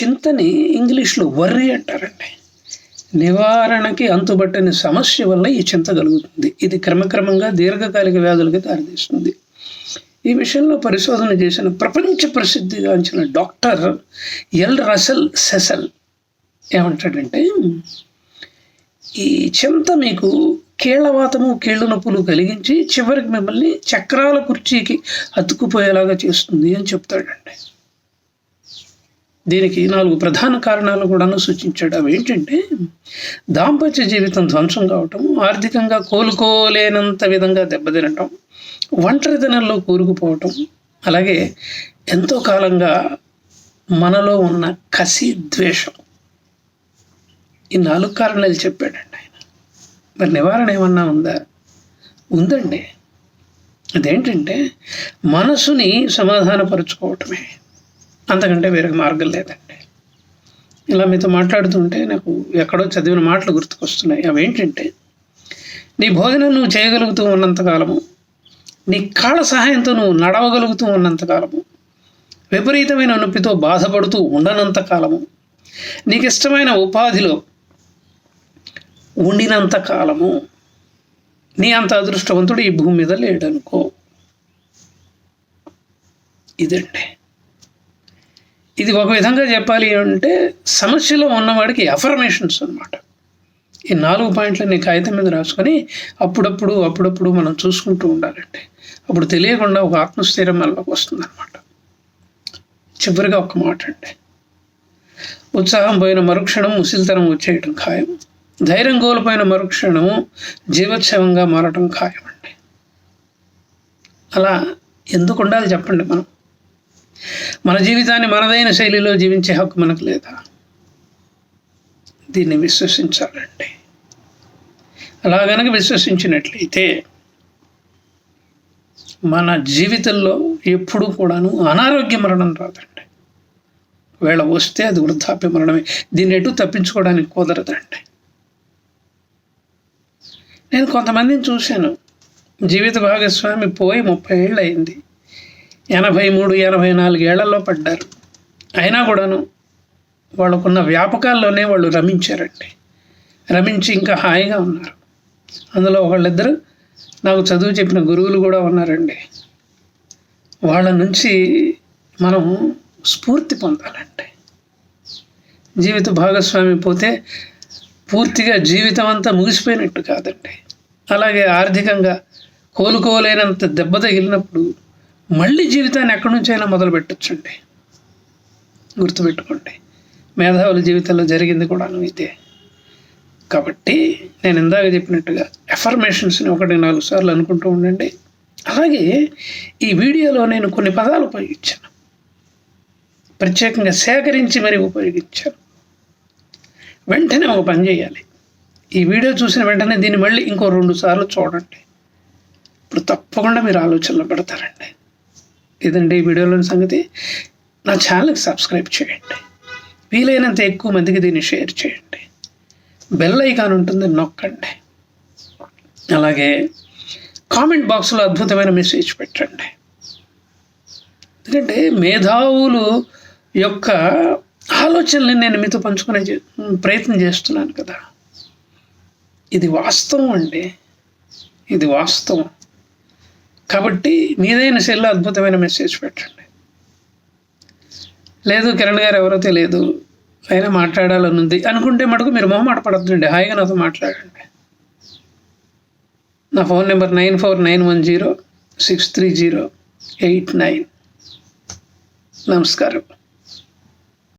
చింతని ఇంగ్లీష్లో వర్రి అంటారండి. నివారణకి అంతుబట్టని సమస్య వల్ల ఈ చింత కలుగుతుంది. ఇది క్రమక్రమంగా దీర్ఘకాలిక వ్యాధులకి దారితీస్తుంది. ఈ విషయంలో పరిశోధన చేసిన ప్రపంచ ప్రసిద్ధిగాంచిన డాక్టర్ ఎల్ రసల్ సెసల్ ఏమంటాడంటే ఈ చింత మీకు కీళ్ళవాతము కీళ్ళ నొప్పులు కలిగించి చివరికి మిమ్మల్ని చక్రాల కుర్చీకి అతుక్కుపోయేలాగా చేస్తుంది అని చెప్తాడండి. దీనికి నాలుగు ప్రధాన కారణాలు కూడాను సూచించాడు. అవి ఏంటంటే దాంపత్య జీవితం ధ్వంసం కావటం ఆర్థికంగా కోలుకోలేనంత విధంగా దెబ్బతినటం ఒంటరితనంలో కూరుకుపోవటం అలాగే ఎంతో కాలంగా మనలో ఉన్న కసి ద్వేషం. ఈ నాలుగు కారణాలు చెప్పాడండి ఆయన. మరి నివారణ ఏమన్నా ఉందా? ఉందండి. అదేంటంటే మనసుని సమాధానపరుచుకోవటమే. అంతకంటే వేరే మార్గం లేదండి. ఇలా మీతో మాట్లాడుతుంటే నాకు ఎక్కడో చదివిన మాటలు గుర్తుకొస్తున్నాయి. అవి ఏంటంటే నీ భోజనం నువ్వు చేయగలుగుతూ ఉన్నంతకాలము నీ కాళ్ళ సహాయంతో నువ్వు నడవగలుగుతూ ఉన్నంతకాలము విపరీతమైన నొప్పితో బాధపడుతూ ఉండనంత కాలము నీకు ఇష్టమైన ఉపాధిలో ఉండినంత కాలము నీ అంత అదృష్టవంతుడు ఈ భూమి మీద లేడనుకో. ఇదండి. ఇది ఒక విధంగా చెప్పాలి అంటే సమస్యలో ఉన్నవాడికి అఫర్మేషన్స్ అనమాట ఈ నాలుగు పాయింట్లని కాగితం మీద రాసుకొని అప్పుడప్పుడు అప్పుడప్పుడు మనం చూసుకుంటూ ఉండాలండి. అప్పుడు తెలియకుండా ఒక ఆత్మస్థైర్యం మనలోకి వస్తుంది అనమాట చివరిగా ఒక మాట అండి. ఉత్సాహం పోయిన మరుక్షణం ముసిల్తనం వచ్చేయటం ఖాయం. ధైర్యం కోల్పోయిన మరుక్షణము జీవోత్సవంగా మారటం ఖాయం అండి అలా ఎందుకు ఉండాలి చెప్పండి మనం? మన జీవితాన్ని మనదైన శైలిలో జీవించే హక్కు మనకు లేదా? దీన్ని విశ్వసించాలండి. అలా గనక విశ్వసించినట్లయితే మన జీవితంలో ఎప్పుడూ కూడాను అనారోగ్య మరణం రాదండి. వేళ వస్తే అది వృద్ధాప్య మరణమే. దీన్ని ఎటు తప్పించుకోవడానికి కుదరదండి. నేను కొంతమందిని చూశాను. జీవిత భాగస్వామి పోయి ముప్పై ఏళ్ళు అయింది ఎనభై మూడు ఎనభై నాలుగు ఏళ్ళలో పడ్డారు. అయినా కూడాను వాళ్ళకున్న వ్యాపకాల్లోనే వాళ్ళు రమించారండి. రమించి ఇంకా హాయిగా ఉన్నారు. అందులో వాళ్ళిద్దరు నాకు చదువు చెప్పిన గురువులు కూడా ఉన్నారండి. వాళ్ళ నుంచి మనం స్ఫూర్తి పొందాలండి. జీవిత భాగస్వామి పోతే పూర్తిగా జీవితం అంతా ముగిసిపోయినట్టు కాదండి. అలాగే ఆర్థికంగా కోలుకోలేనంత దెబ్బ తగిలినప్పుడు మళ్ళీ జీవితాన్ని ఎక్కడి నుంచైనా మొదలు పెట్టచ్చండి గుర్తుపెట్టుకోండి. మేధావుల జీవితంలో జరిగింది కూడా ఇదే. కాబట్టి నేను ఇందాక చెప్పినట్టుగా ఎఫర్మేషన్స్ని ఒకటి నాలుగు సార్లు అనుకుంటూ ఉండండి. అలాగే ఈ వీడియోలో నేను కొన్ని పదాలు ఉపయోగించాను. ప్రత్యేకంగా సేకరించి మరి ఉపయోగించాను. వెంటనే ఒక పని చేయాలి. ఈ వీడియో చూసిన వెంటనే దీన్ని మళ్ళీ ఇంకో రెండు సార్లు చూడండి. ఇప్పుడు తప్పకుండా మీరు ఆలోచనలో పెడతారండి. ఇదండి ఈ వీడియోలోని సంగతి. నా ఛానల్కి సబ్స్క్రైబ్ చేయండి. వీలైనంత ఎక్కువ మందికి దీన్ని షేర్ చేయండి. బెల్ ఐకాన్ ఉంటుంది నొక్కండి. అలాగే కామెంట్ బాక్స్లో అద్భుతమైన మెసేజ్ పెట్టండి. ఎందుకంటే మేధావులు యొక్క ఆలోచనల్ని నేను మీతో పంచుకునే ప్రయత్నం చేస్తున్నాను కదా. ఇది వాస్తవం అండి. ఇది వాస్తవం. కాబట్టి మీదైన సెల్లో అద్భుతమైన మెసేజ్ పెట్టండి. లేదు కిరణ్ గారు ఎవరో తెలియదు. అయినా మాట్లాడాలని ఉంది అనుకుంటే మటుకు మీరు మొహమాట పడద్దండి. హాయిగా నాతో మాట్లాడండి. నా phone number nine four nine one zero six three zero eight nine. నమస్కారం.